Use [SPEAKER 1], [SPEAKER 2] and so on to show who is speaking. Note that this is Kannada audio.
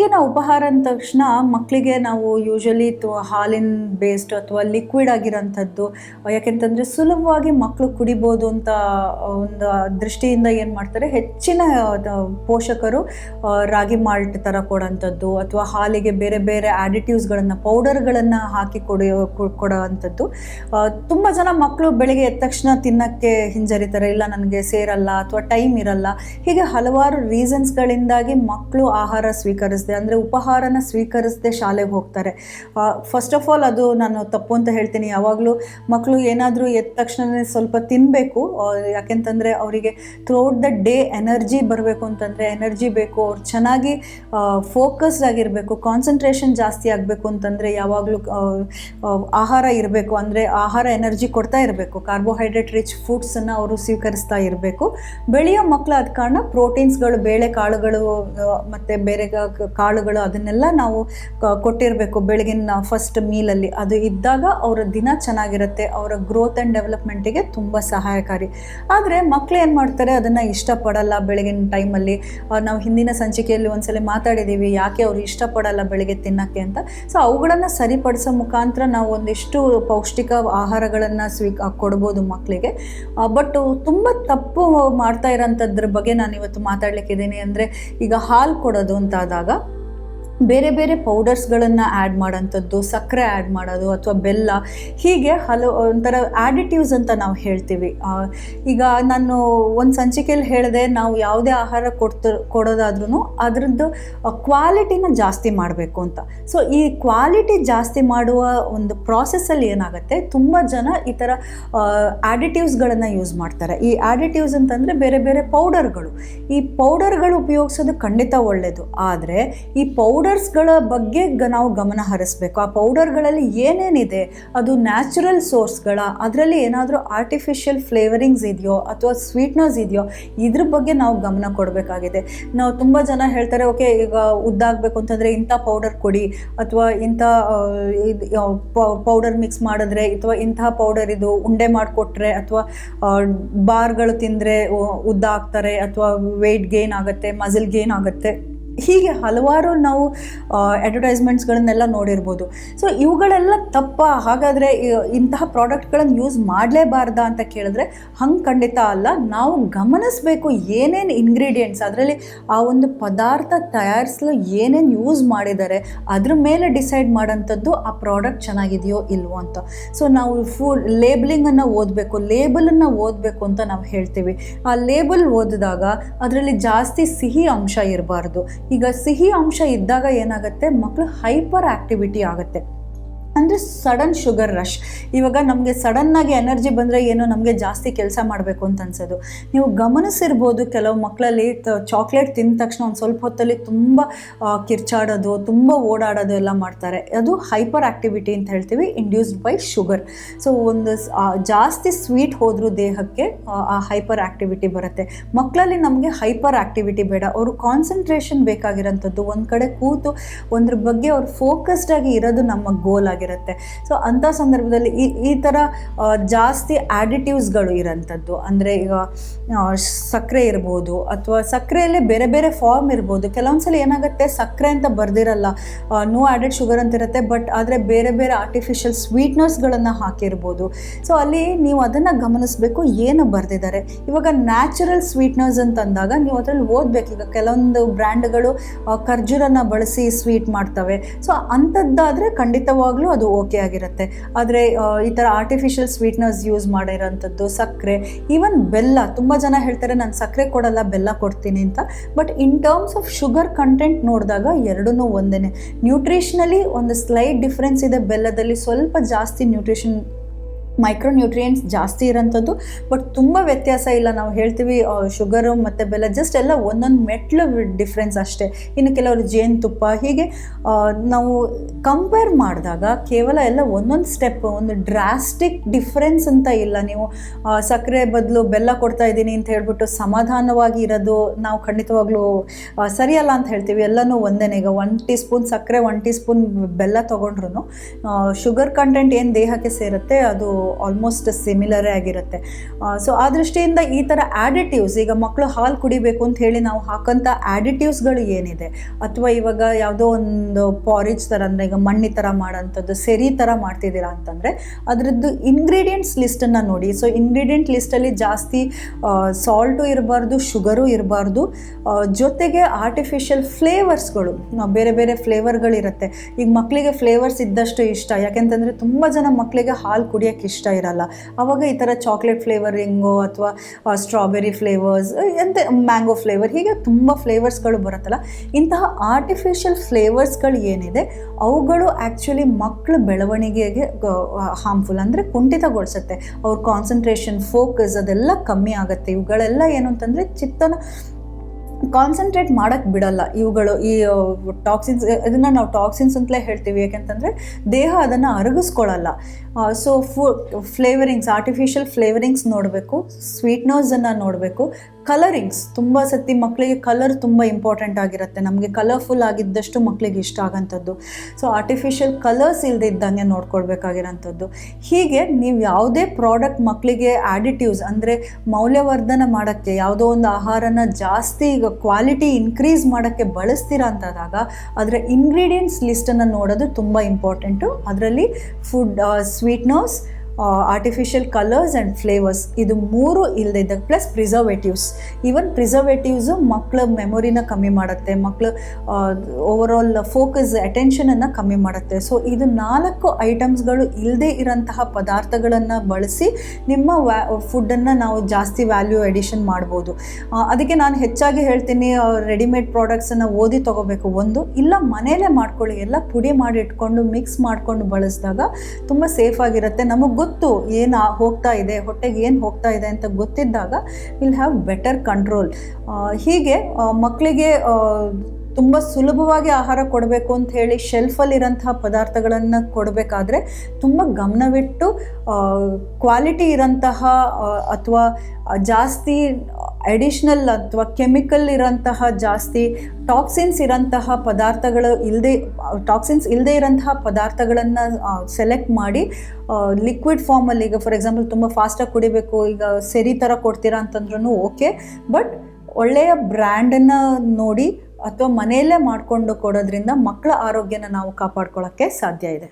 [SPEAKER 1] ಬೆಳಗಿನ ಉಪಹಾರ ಅಂದ ತಕ್ಷಣ ಮಕ್ಕಳಿಗೆ ನಾವು ಯೂಶಲಿ ಹಾಲಿನ ಬೇಸ್ಡ್ ಅಥವಾ ಲಿಕ್ವಿಡ್ ಆಗಿರೋಂಥದ್ದು, ಯಾಕೆಂತಂದರೆ ಸುಲಭವಾಗಿ ಮಕ್ಕಳು ಕುಡಿಬೋದು ಅಂತ ಒಂದು ದೃಷ್ಟಿಯಿಂದ ಏನು ಮಾಡ್ತಾರೆ, ಹೆಚ್ಚಿನ ಪೋಷಕರು ರಾಗಿ ಮಾಲ್ಟ್ ಥರ ಕೊಡೋಂಥದ್ದು, ಅಥವಾ ಹಾಲಿಗೆ ಬೇರೆ ಬೇರೆ ಆ್ಯಡಿಟಿವ್ಸ್ಗಳನ್ನು ಪೌಡರ್ಗಳನ್ನು ಹಾಕಿ ಕೊಡೋ ಕೊಡೋ ಅಂಥದ್ದು ತುಂಬ ಜನ ಮಕ್ಕಳು ಬೆಳಿಗ್ಗೆ ಎದ್ದ ತಕ್ಷಣ ತಿನ್ನೋಕ್ಕೆ ಹಿಂಜರಿತಾರೆ, ಇಲ್ಲ ನನಗೆ ಸೇರಲ್ಲ ಅಥವಾ ಟೈಮ್ ಇರಲ್ಲ. ಹೀಗೆ ಹಲವಾರು ರೀಸನ್ಸ್ಗಳಿಂದಾಗಿ ಮಕ್ಕಳು ಆಹಾರ ಸ್ವೀಕರಿಸದೆ ಅಂದರೆ ಉಪಹಾರನ ಸ್ವೀಕರಿಸದೆ ಶಾಲೆಗೆ ಹೋಗ್ತಾರೆ. ಫಸ್ಟ್ ಆಫ್ ಆಲ್ ಅದು ನಾನು ತಪ್ಪು ಅಂತ ಹೇಳ್ತೀನಿ. ಯಾವಾಗಲೂ ಮಕ್ಕಳು ಏನಾದರೂ ಎದ್ದ ತಕ್ಷಣವೇ ಸ್ವಲ್ಪ ತಿನ್ನಬೇಕು ಯಾಕೆಂತಂದರೆ ಅವರಿಗೆ ಥ್ರೂಔಟ್ ದ ಡೇ ಎನರ್ಜಿ ಬರಬೇಕು ಅಂತಂದರೆ ಎನರ್ಜಿ ಬೇಕು. ಅವ್ರು ಚೆನ್ನಾಗಿ ಫೋಕಸ್ಡ್ ಆಗಿರಬೇಕು. ಕಾನ್ಸಂಟ್ರೇಷನ್ ಜಾಸ್ತಿ ಆಗಬೇಕು ಅಂತಂದರೆ ಯಾವಾಗಲೂ ಆಹಾರ ಇರಬೇಕು. ಅಂದರೆ ಆಹಾರ ಎನರ್ಜಿ ಕೊಡ್ತಾ ಇರಬೇಕು. ಕಾರ್ಬೋಹೈಡ್ರೇಟ್ ರಿಚ್ ಫುಡ್ಸನ್ನು ಅವರು ಸ್ವೀಕರಿಸ್ತಾ ಇರಬೇಕು. ಬೆಳೆಯೋ ಮಕ್ಕಳು ಆದ ಕಾರಣ ಪ್ರೋಟೀನ್ಸ್ಗಳು ಬೇಳೆ ಕಾಳುಗಳು ಮತ್ತು ಬೇರೆ ಕಾಳುಗಳು ಅದನ್ನೆಲ್ಲ ನಾವು ಕೊಟ್ಟಿರಬೇಕು ಬೆಳಗಿನ ಫಸ್ಟ್ ಮೀಲಲ್ಲಿ ಅದು ಇದ್ದಾಗ ಅವರ ದಿನ ಚೆನ್ನಾಗಿರುತ್ತೆ, ಅವರ ಗ್ರೋತ್ ಆ್ಯಂಡ್ ಡೆವಲಪ್ಮೆಂಟಿಗೆ ತುಂಬ ಸಹಾಯಕಾರಿ. ಆದರೆ ಮಕ್ಕಳು ಏನು ಮಾಡ್ತಾರೆ, ಅದನ್ನು ಇಷ್ಟಪಡಲ್ಲ ಬೆಳಗಿನ ಟೈಮಲ್ಲಿ ನಾವು ಹಿಂದಿನ ಸಂಚಿಕೆಯಲ್ಲಿ ಒಂದ್ಸಲ ಮಾತಾಡಿದ್ದೀವಿ ಯಾಕೆ ಅವರು ಇಷ್ಟಪಡಲ್ಲ ಬೆಳಗ್ಗೆ ತಿನ್ನೋಕ್ಕೆ ಅಂತ. ಸೊ ಅವುಗಳನ್ನು ಸರಿಪಡಿಸೋ ಮುಖಾಂತರ ನಾವು ಒಂದಿಷ್ಟು ಪೌಷ್ಟಿಕ ಆಹಾರಗಳನ್ನು ಸ್ವೀ ಕೊಡ್ಬೋದು ಮಕ್ಕಳಿಗೆ ಬಟ್ ತುಂಬ ತಪ್ಪು ಮಾಡ್ತಾ ಇರೋಂಥದ್ರ ಬಗ್ಗೆ ನಾನು ಇವತ್ತು ಮಾತಾಡ್ಲಿಕ್ಕಿದ್ದೀನಿ. ಅಂದರೆ ಈಗ ಹಾಲು ಕೊಡೋದು ಅಂತಾದಾಗ ಬೇರೆ ಬೇರೆ ಪೌಡರ್ಸ್ಗಳನ್ನು ಆ್ಯಡ್ ಮಾಡೋಂಥದ್ದು, ಸಕ್ಕರೆ ಆ್ಯಡ್ ಮಾಡೋದು ಅಥವಾ ಬೆಲ್ಲ, ಹೀಗೆ ಹಲವು ಒಂಥರ ಆ್ಯಡಿಟಿವ್ಸ್ ಅಂತ ನಾವು ಹೇಳ್ತೀವಿ. ಈಗ ನಾನು ಒಂದು ಸಂಚಿಕೆಯಲ್ಲಿ ಹೇಳಿದೆ, ನಾವು ಯಾವುದೇ ಆಹಾರ ಕೊಡ್ತ ಕೊಡೋದಾದ್ರೂ ಅದರದ್ದು ಕ್ವಾಲಿಟಿನ ಜಾಸ್ತಿ ಮಾಡಬೇಕು ಅಂತ. ಸೊ ಈ ಕ್ವಾಲಿಟಿ ಜಾಸ್ತಿ ಮಾಡುವ ಒಂದು ಪ್ರಾಸೆಸ್ಸಲ್ಲಿ ಏನಾಗುತ್ತೆ, ತುಂಬ ಜನ ಈ ಥರ ಆ್ಯಡಿಟಿವ್ಸ್ಗಳನ್ನು ಯೂಸ್ ಮಾಡ್ತಾರೆ. ಈ ಆ್ಯಡಿಟಿವ್ಸ್ ಅಂತಂದರೆ ಬೇರೆ ಬೇರೆ ಪೌಡರ್ಗಳು. ಈ ಪೌಡರ್ಗಳು ಉಪಯೋಗಿಸೋದು ಖಂಡಿತ ಒಳ್ಳೆಯದು ಆದರೆ, ಈ ಪೌಡರ್ಸ್ಗಳ ಬಗ್ಗೆ ನಾವು ಗಮನ ಹರಿಸ್ಬೇಕು. ಆ ಪೌಡರ್ಗಳಲ್ಲಿ ಏನೇನಿದೆ, ಅದು ನ್ಯಾಚುರಲ್ ಸೋರ್ಸ್ಗಳ, ಅದರಲ್ಲಿ ಏನಾದರೂ ಆರ್ಟಿಫಿಷಿಯಲ್ ಫ್ಲೇವರಿಂಗ್ಸ್ ಇದೆಯೋ ಅಥವಾ ಸ್ವೀಟ್ನರ್ಸ್ ಇದೆಯೋ, ಇದ್ರ ಬಗ್ಗೆ ನಾವು ಗಮನ ಕೊಡಬೇಕಾಗಿದೆ. ನಾವು ತುಂಬ ಜನ ಹೇಳ್ತಾರೆ, ಓಕೆ, ಈಗ ಉದ್ದಾಗಬೇಕು ಅಂತಂದರೆ ಇಂಥ ಪೌಡರ್ ಕೊಡಿ ಅಥವಾ ಇಂಥ ಪೌಡರ್ ಮಿಕ್ಸ್ ಮಾಡಿದ್ರೆ ಅಥವಾ ಇಂಥ ಪೌಡರ್ ಇದು ಉಂಡೆ ಮಾಡಿಕೊಟ್ರೆ ಅಥವಾ ಬಾರ್ಗಳು ತಿಂದರೆ ಉದ್ದ ಆಗ್ತಾರೆ ಅಥವಾ ವೆಯ್ಟ್ ಗೇನ್ ಆಗುತ್ತೆ ಮಸಿಲ್ ಗೇನ್ ಆಗುತ್ತೆ. ಹೀಗೆ ಹಲವಾರು ನಾವು ಅಡ್ವರ್ಟೈಸ್ಮೆಂಟ್ಸ್ಗಳನ್ನೆಲ್ಲ ನೋಡಿರ್ಬೋದು. ಸೊ ಇವುಗಳೆಲ್ಲ ತಪ್ಪ? ಹಾಗಾದರೆ ಇಂತಹ ಪ್ರಾಡಕ್ಟ್ಗಳನ್ನು ಯೂಸ್ ಮಾಡಲೇಬಾರ್ದಾ ಅಂತ ಕೇಳಿದ್ರೆ, ಹಂಗೆ ಖಂಡಿತ ಅಲ್ಲ. ನಾವು ಗಮನಿಸಬೇಕು ಏನೇನು ಇಂಗ್ರೀಡಿಯೆಂಟ್ಸ್ ಅದರಲ್ಲಿ ಆ ಒಂದು ಪದಾರ್ಥ ತಯಾರಿಸಲು ಏನೇನು ಯೂಸ್ ಮಾಡಿದ್ದಾರೆ, ಅದ್ರ ಮೇಲೆ ಡಿಸೈಡ್ ಮಾಡೋಂಥದ್ದು ಆ ಪ್ರಾಡಕ್ಟ್ ಚೆನ್ನಾಗಿದೆಯೋ ಇಲ್ವೋ ಅಂತ. ಸೊ ನಾವು ಫುಡ್ ಲೇಬಲಿಂಗನ್ನು ಓದಬೇಕು ಲೇಬಲನ್ನು ಓದಬೇಕು ಅಂತ ನಾವು ಹೇಳ್ತೀವಿ. ಆ ಲೇಬಲ್ ಓದಿದಾಗ ಅದರಲ್ಲಿ ಜಾಸ್ತಿ ಸಿಹಿ ಅಂಶ ಇರಬಾರ್ದು. ಈಗ ಸಿಹಿ ಅಂಶ ಇದ್ದಾಗ ಏನಾಗುತ್ತೆ? ಮಕ್ಕಳು ಹೈಪರ್ ಆಕ್ಟಿವಿಟಿ ಆಗುತ್ತೆ. ಅಂದರೆ ಸಡನ್ ಶುಗರ್ ರಶ್ ಇವಾಗ ನಮಗೆ ಸಡನ್ನಾಗಿ ಎನರ್ಜಿ ಬಂದರೆ ಏನೋ? ನಮಗೆ ಜಾಸ್ತಿ ಕೆಲಸ ಮಾಡಬೇಕು ಅಂತ ಅನ್ಸೋದು. ನೀವು ಗಮನಿಸಿರ್ಬೋದು ಕೆಲವು ಮಕ್ಕಳಲ್ಲಿ ಚಾಕ್ಲೇಟ್ ತಿಂದ ತಕ್ಷಣ ಒಂದು ಸ್ವಲ್ಪ ಹೊತ್ತಲ್ಲಿ ತುಂಬ ಕಿರ್ಚಾಡೋದು ತುಂಬ ಓಡಾಡೋದು ಎಲ್ಲ ಮಾಡ್ತಾರೆ. ಅದು ಹೈಪರ್ ಆಕ್ಟಿವಿಟಿ ಅಂತ ಹೇಳ್ತೀವಿ ಇಂಡ್ಯೂಸ್ಡ್ ಬೈ ಶುಗರ್ ಸೊ ಒಂದು ಜಾಸ್ತಿ ಸ್ವೀಟ್ ಹೋದರೂ ದೇಹಕ್ಕೆ ಆ, ಆ ಹೈಪರ್ ಆಕ್ಟಿವಿಟಿ ಬರುತ್ತೆ. ಮಕ್ಕಳಲ್ಲಿ ನಮಗೆ ಹೈಪರ್ ಆಕ್ಟಿವಿಟಿ ಬೇಡ. ಅವರು ಕಾನ್ಸಂಟ್ರೇಷನ್ ಬೇಕಾಗಿರೋಂಥದ್ದು. ಒಂದು ಕಡೆ ಕೂತು ಒಂದ್ರ ಬಗ್ಗೆ ಅವ್ರು ಫೋಕಸ್ಡ್ ಆಗಿ ಇರೋದು ನಮ್ಮ ಗೋಲ್ ಆಗಿರುತ್ತೆ. ಸೊ ಅಂಥ ಸಂದರ್ಭದಲ್ಲಿ ಈ ಈ ಥರ ಜಾಸ್ತಿ ಆ್ಯಡಿಟಿವ್ಸ್ಗಳು ಇರೋಂಥದ್ದು. ಅಂದರೆ ಈಗ ಸಕ್ಕರೆ ಇರ್ಬೋದು ಅಥವಾ ಸಕ್ಕರೆಯಲ್ಲೇ ಬೇರೆ ಬೇರೆ ಫಾರ್ಮ್ ಇರ್ಬೋದು. ಕೆಲವೊಂದ್ಸಲ ಏನಾಗುತ್ತೆ, ಸಕ್ಕರೆ ಅಂತ ಬರ್ದಿರಲ್ಲ. ನೋ ಆ್ಯಡೆಡ್ ಶುಗರ್ ಅಂತ ಇರುತ್ತೆ ಬಟ್ ಆದರೆ ಬೇರೆ ಬೇರೆ ಆರ್ಟಿಫಿಷಿಯಲ್ ಸ್ವೀಟ್ನರ್ಸ್ಗಳನ್ನು ಹಾಕಿರ್ಬೋದು. ಸೊ ಅಲ್ಲಿ ನೀವು ಅದನ್ನು ಗಮನಿಸಬೇಕು, ಏನು ಬರೆದಿದ್ದಾರೆ. ಇವಾಗ ನ್ಯಾಚುರಲ್ ಸ್ವೀಟ್ನರ್ಸ್ ಅಂತಂದಾಗ ನೀವು ಅದರಲ್ಲಿ ಓದಬೇಕು. ಈಗ ಕೆಲವೊಂದು ಬ್ರ್ಯಾಂಡ್ಗಳು ಖರ್ಜೂರನ್ನು ಬಳಸಿ ಸ್ವೀಟ್ ಮಾಡ್ತವೆ. ಸೊ ಅಂಥದ್ದಾದರೆ ಖಂಡಿತವಾಗ್ಲೂ ಅದು ಓಕೆ ಆಗಿರುತ್ತೆ. ಆದರೆ ಈ ಥರ ಆರ್ಟಿಫಿಷಿಯಲ್ ಸ್ವೀಟ್ನರ್ಸ್ ಯೂಸ್ ಮಾಡಿರೋಂಥದ್ದು ಸಕ್ಕರೆ ಈವನ್ ಬೆಲ್ಲ, ತುಂಬ ಜನ ಹೇಳ್ತಾರೆ ನಾನು ಸಕ್ಕರೆ ಕೊಡಲ್ಲ, ಬೆಲ್ಲ ಕೊಡ್ತೀನಿ ಅಂತ. But in terms of sugar content ನೋಡಿದಾಗ ಎರಡೂ ಒಂದೇ ನ್ಯೂಟ್ರಿಷನಲಿ ಒಂದು ಸ್ಲೈಟ್ ಡಿಫ್ರೆನ್ಸ್ ಇದೆ, ಬೆಲ್ಲದಲ್ಲಿ ಸ್ವಲ್ಪ ಜಾಸ್ತಿ ನ್ಯೂಟ್ರಿಷನ್ ಮೈಕ್ರೋ ನ್ಯೂಟ್ರಿಯೆಂಟ್ಸ್ ಜಾಸ್ತಿ ಇರೋಂಥದ್ದು. ಬಟ್ ತುಂಬ ವ್ಯತ್ಯಾಸ ಇಲ್ಲ. ನಾವು ಹೇಳ್ತೀವಿ ಶುಗರು ಮತ್ತು ಬೆಲ್ಲ ಜಸ್ಟ್ ಎಲ್ಲ ಒಂದೊಂದು ಮೆಟ್ಲು ಡಿಫ್ರೆನ್ಸ್ ಅಷ್ಟೇ. ಇನ್ನು ಕೆಲವರು ಜೇನುತುಪ್ಪ, ಹೀಗೆ ನಾವು ಕಂಪೇರ್ ಮಾಡಿದಾಗ ಕೇವಲ ಎಲ್ಲ ಒಂದೊಂದು ಸ್ಟೆಪ್ ಒಂದು ಡ್ರಾಸ್ಟಿಕ್ ಡಿಫ್ರೆನ್ಸ್ ಅಂತ ಇಲ್ಲ. ನೀವು ಸಕ್ಕರೆ ಬದಲು ಬೆಲ್ಲ ಕೊಡ್ತಾ ಇದ್ದೀನಿ ಅಂತ ಹೇಳ್ಬಿಟ್ಟು ಸಮಾಧಾನವಾಗಿ ಇರೋದು ನಾವು ಖಂಡಿತವಾಗ್ಲೂ ಸರಿಯಲ್ಲ ಅಂತ ಹೇಳ್ತೀವಿ. ಎಲ್ಲನೂ ಒಂದೇನೆ. ಈಗ ಒನ್ ಟೀ ಸ್ಪೂನ್ ಸಕ್ಕರೆ ಒನ್ ಟೀ ಸ್ಪೂನ್ ಬೆಲ್ಲ ತೊಗೊಂಡ್ರು ಶುಗರ್ ಕಂಟೆಂಟ್ ಏನು ದೇಹಕ್ಕೆ ಸೇರುತ್ತೆ, ಅದು ಆಲ್ಮೋಸ್ಟ್ ಸಿಮಿಲರೇ ಆಗಿರುತ್ತೆ. ಸೊ ಆ ದೃಷ್ಟಿಯಿಂದ ಈ ಥರ ಆ್ಯಡಿಟಿವ್ಸ್ ಈಗ ಮಕ್ಕಳು ಹಾಲು ಕುಡಿಬೇಕು ಅಂತ ಹೇಳಿ ನಾವು ಹಾಕೋಂಥ ಆ್ಯಡಿಟಿವ್ಸ್ಗಳು ಏನಿದೆ? ಅಥವಾ ಇವಾಗ ಯಾವುದೋ ಒಂದು ಪಾರಿಜ್ ಥರ ಅಂದರೆ ಈಗ ಮಣ್ಣಿ ಥರ ಮಾಡೋಂಥದ್ದು ಸೆರಿ ಥರ ಮಾಡ್ತಿದ್ದೀರಾ ಅಂತಂದರೆ, ಅದರದ್ದು ಇಂಗ್ರೀಡಿಯೆಂಟ್ಸ್ ಲಿಸ್ಟನ್ನು ನೋಡಿ. ಸೊ ಇಂಗ್ರೀಡಿಯೆಂಟ್ ಲಿಸ್ಟಲ್ಲಿ ಜಾಸ್ತಿ ಸಾಲ್ಟು ಇರಬಾರ್ದು ಶುಗರು ಇರಬಾರ್ದು ಜೊತೆಗೆ ಆರ್ಟಿಫಿಷಿಯಲ್ ಫ್ಲೇವರ್ಸ್ಗಳು ಬೇರೆ ಬೇರೆ ಫ್ಲೇವರ್ಗಳಿರುತ್ತೆ ಈಗ ಮಕ್ಕಳಿಗೆ ಫ್ಲೇವರ್ಸ್ ಇದ್ದಷ್ಟು ಇಷ್ಟ. ಯಾಕೆಂತಂದರೆ ತುಂಬ ಜನ ಮಕ್ಕಳಿಗೆ ಹಾಲು ಕುಡಿಯೋಕ್ಕೆ ಇಷ್ಟ ಇರಲ್ಲ. ಆವಾಗ ಈ ಥರ ಚಾಕ್ಲೇಟ್ ಫ್ಲೇವರಿಂಗು ಅಥವಾ ಸ್ಟ್ರಾಬೆರಿ ಫ್ಲೇವರ್ಸ್ ಎಂತ ಮ್ಯಾಂಗೋ ಫ್ಲೇವರ್ ಹೀಗೆ ತುಂಬ ಫ್ಲೇವರ್ಸ್ಗಳು ಬರುತ್ತಲ್ಲ. ಇಂತಹ ಆರ್ಟಿಫಿಷಿಯಲ್ ಫ್ಲೇವರ್ಸ್ಗಳು ಏನಿದೆ, ಅವುಗಳು ಆ್ಯಕ್ಚುಲಿ ಮಕ್ಕಳ ಬೆಳವಣಿಗೆಗೆ ಹಾರ್ಮ್ಫುಲ್ ಅಂದರೆ ಕುಂಠಿತಗೊಳಿಸುತ್ತೆ. ಅವ್ರ ಕಾನ್ಸಂಟ್ರೇಷನ್ ಫೋಕಸ್ ಅದೆಲ್ಲ ಕಮ್ಮಿ ಆಗುತ್ತೆ. ಇವುಗಳೆಲ್ಲ ಏನು ಅಂತಂದರೆ ಚಿತ್ತನ ಕಾನ್ಸಂಟ್ರೇಟ್ ಮಾಡೋಕ್ಕೆ ಬಿಡಲ್ಲ. ಇವುಗಳು ಈ ಟಾಕ್ಸಿನ್ಸ್ ಇದನ್ನು ನಾವು ಟಾಕ್ಸಿನ್ಸ್ ಅಂತಲೇ ಹೇಳ್ತೀವಿ. ಯಾಕೆಂತಂದ್ರೆ ದೇಹ ಅದನ್ನು ಅರಗಿಸ್ಕೊಳ್ಳಲ್ಲ ಸೊ ಫು ಫ್ಲೇವರಿಂಗ್ಸ್ ಆರ್ಟಿಫಿಷಿಯಲ್ ಫ್ಲೇವರಿಂಗ್ಸ್ ನೋಡಬೇಕು. ಸ್ವೀಟ್ನರ್ಸನ್ನು ನೋಡಬೇಕು. ಕಲರಿಂಗ್ಸ್ ತುಂಬ ಸತಿ ಮಕ್ಕಳಿಗೆ ಕಲರ್ ತುಂಬ ಇಂಪಾರ್ಟೆಂಟ್ ಆಗಿರುತ್ತೆ. ನಮಗೆ ಕಲರ್ಫುಲ್ ಆಗಿದ್ದಷ್ಟು ಮಕ್ಕಳಿಗೆ ಇಷ್ಟ ಆಗೋಂಥದ್ದು. ಸೊ ಆರ್ಟಿಫಿಷಿಯಲ್ ಕಲರ್ಸ್ ಇಲ್ಲದೆ ಇದ್ದಂಗೆ ನೋಡ್ಕೊಳ್ಬೇಕಾಗಿರೋಂಥದ್ದು. ಹೀಗೆ ನೀವು ಯಾವುದೇ ಪ್ರಾಡಕ್ಟ್ ಮಕ್ಕಳಿಗೆ ಆ್ಯಡಿಟ್ಯೂಸ್ ಅಂದರೆ ಮೌಲ್ಯವರ್ಧನ ಮಾಡೋಕ್ಕೆ, ಯಾವುದೋ ಒಂದು ಆಹಾರನ ಜಾಸ್ತಿ ಈಗ ಕ್ವಾಲಿಟಿ ಇನ್ಕ್ರೀಸ್ ಮಾಡೋಕ್ಕೆ ಬಳಸ್ತೀರ ಅಂತಾದಾಗ, ಅದರ ಇಂಗ್ರೀಡಿಯೆಂಟ್ಸ್ ಲಿಸ್ಟನ್ನು ನೋಡೋದು ತುಂಬ ಇಂಪಾರ್ಟೆಂಟು ಅದರಲ್ಲಿ food sweeteners artificial colours and flavours ಇದು ಮೂರು ಇದ್ದಾಗ ಪ್ಲಸ್ ಪ್ರಿಸರ್ವೇಟಿವ್ಸ್ ಈವನ್ ಪ್ರಿಸರ್ವೇಟಿವ್ಸು ಮಕ್ಕಳ ಮೆಮೊರಿನ ಕಮ್ಮಿ ಮಾಡುತ್ತೆ. ಮಕ್ಕಳು ಓವರಾಲ್ ಫೋಕಸ್ ಅಟೆನ್ಷನನ್ನು ಕಮ್ಮಿ ಮಾಡುತ್ತೆ. ಸೊ ಇದು ನಾಲ್ಕು ಐಟಮ್ಸ್ಗಳು ಇಲ್ಲದೆ ಇರೋಂತಹ ಪದಾರ್ಥಗಳನ್ನು ಬಳಸಿ ನಿಮ್ಮ ವ್ಯಾ ಫುಡ್ಡನ್ನು ನಾವು ಜಾಸ್ತಿ ವ್ಯಾಲ್ಯೂ ಎಡಿಷನ್ ಮಾಡ್ಬೋದು. ಅದಕ್ಕೆ ನಾನು ಹೆಚ್ಚಾಗಿ ಹೇಳ್ತೀನಿ ರೆಡಿಮೇಡ್ ಪ್ರಾಡಕ್ಟ್ಸನ್ನು ಓದಿ ತೊಗೋಬೇಕು. ಒಂದು, ಇಲ್ಲ ಮನೆಯಲ್ಲೇ ಮಾಡ್ಕೊಳ್ಳಿ. ಎಲ್ಲ ಪುಡಿ ಮಾಡಿ ಇಟ್ಕೊಂಡು ಮಿಕ್ಸ್ ಮಾಡಿಕೊಂಡು ಬಳಸಿದಾಗ ತುಂಬ ಸೇಫ್ ಆಗಿರುತ್ತೆ. ನಮಗೆ ಗೊತ್ತು ಏನು ಹೋಗ್ತಾ ಇದೆ, ಹೊಟ್ಟೆಗೆ ಏನು ಹೋಗ್ತಾ ಇದೆ ಅಂತ ಗೊತ್ತಿದ್ದಾಗ ವಿಲ್ ಹ್ಯಾವ್ ಬೆಟರ್ ಕಂಟ್ರೋಲ್ ಹೀಗೆ ಮಕ್ಕಳಿಗೆ ತುಂಬ ಸುಲಭವಾಗಿ ಆಹಾರ ಕೊಡಬೇಕು ಅಂತ ಹೇಳಿ ಶೆಲ್ಫಲ್ಲಿರೋಂತಹ ಪದಾರ್ಥಗಳನ್ನು ಕೊಡಬೇಕಾದ್ರೆ ತುಂಬ ಗಮನವಿಟ್ಟು ಕ್ವಾಲಿಟಿ ಇರೋಂತಹ ಅಥವಾ ಜಾಸ್ತಿ ಅಡಿಷ್ನಲ್ ಅಥವಾ ಕೆಮಿಕಲ್ ಇರೋಂತಹ ಜಾಸ್ತಿ ಟಾಕ್ಸಿನ್ಸ್ ಇರೋಂತಹ ಪದಾರ್ಥಗಳು ಇಲ್ಲದೆ ಟಾಕ್ಸಿನ್ಸ್ ಇಲ್ಲದೆ ಇರೋಂತಹ ಪದಾರ್ಥಗಳನ್ನು ಸೆಲೆಕ್ಟ್ ಮಾಡಿ ಲಿಕ್ವಿಡ್ ಫಾರ್ಮಲ್ಲಿ ಈಗ ಫಾರ್ ಎಕ್ಸಾಂಪಲ್ ತುಂಬ ಫಾಸ್ಟಾಗಿ ಕುಡಿಬೇಕು, ಈಗ ಸೆರಿ ಥರ ಕೊಡ್ತೀರಾ ಅಂತಂದ್ರೂ ಓಕೆ ಬಟ್ ಒಳ್ಳೆಯ ಬ್ರ್ಯಾಂಡನ್ನು ನೋಡಿ ಅಥವಾ ಮನೆಯಲ್ಲೇ ಮಾಡಿಕೊಂಡು ಕೊಡೋದ್ರಿಂದ ಮಕ್ಕಳ ಆರೋಗ್ಯನ ನಾವು ಕಾಪಾಡ್ಕೊಳ್ಳೋಕ್ಕೆ ಸಾಧ್ಯ ಇದೆ.